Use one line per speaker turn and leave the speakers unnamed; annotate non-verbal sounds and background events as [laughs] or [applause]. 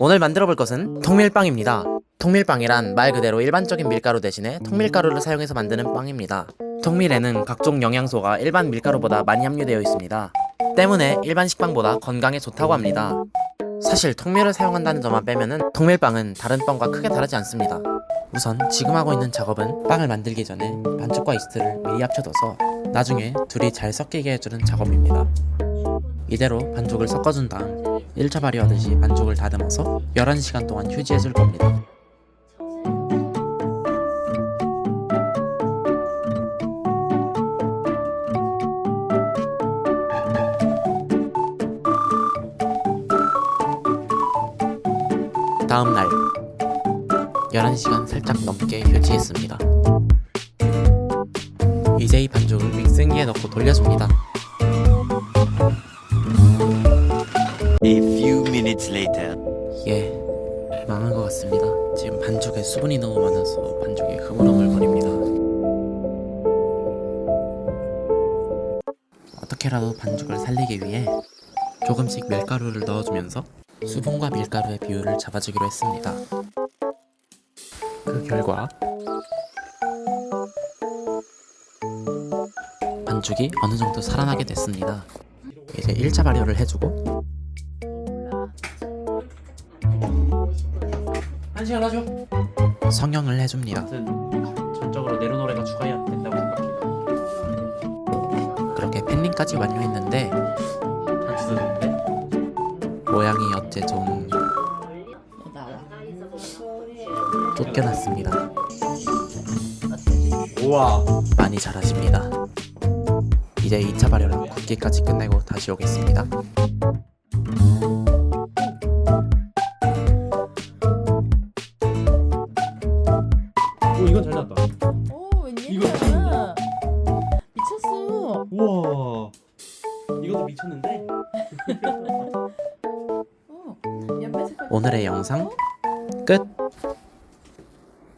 오늘 만들어 볼 것은 통밀빵입니다. 통밀빵이란 말 그대로 일반적인 밀가루 대신에 통밀가루를 사용해서 만드는 빵입니다. 통밀에는 각종 영양소가 일반 밀가루보다 많이 함유되어 있습니다. 때문에 일반 식빵보다 건강에 좋다고 합니다. 사실 통밀을 사용한다는 점만 빼면은 통밀빵은 다른 빵과 크게 다르지 않습니다. 우선 지금 하고 있는 작업은 빵을 만들기 전에 반죽과 이스트를 미리 합쳐둬서 나중에 둘이 잘 섞이게 해주는 작업입니다. 이대로 반죽을 섞어준 다음 1차 발효하듯이 반죽을 다듬어서 11시간 동안 휴지해줄 겁니다. 다음 날 11시간 살짝 넘게 휴지했습니다. 이제 이 반죽을 믹싱기에 넣고 돌려줍니다.
Minutes later.
예, 망한 것 같습니다. 지금 반죽에 수분이 너무 많아서 반죽이 흐물흐물거립니다. 어떻게라도 반죽을 살리기 위해 조금씩 밀가루를 넣어주면서 수분과 밀가루의 비율을 잡아주기로 했습니다. 그 결과 반죽이 어느 정도 살아나게 됐습니다. 이제 1차 발효를 해주고 한 시간 하죠. 성형을 해줍니다. 전적으로 내로노래가 추가해야 된다고 생각해요. 그렇게 팬링까지 완료했는데 모양이 어째 좀 쫓겨났습니다.
우와
많이 잘하십니다. 이제 2차 발효랑 굽기까지 끝내고 다시 오겠습니다.
이거
미쳤어.
우와. 이것도 미쳤는데? [laughs]
어, 색깔
오늘의 영상 끝!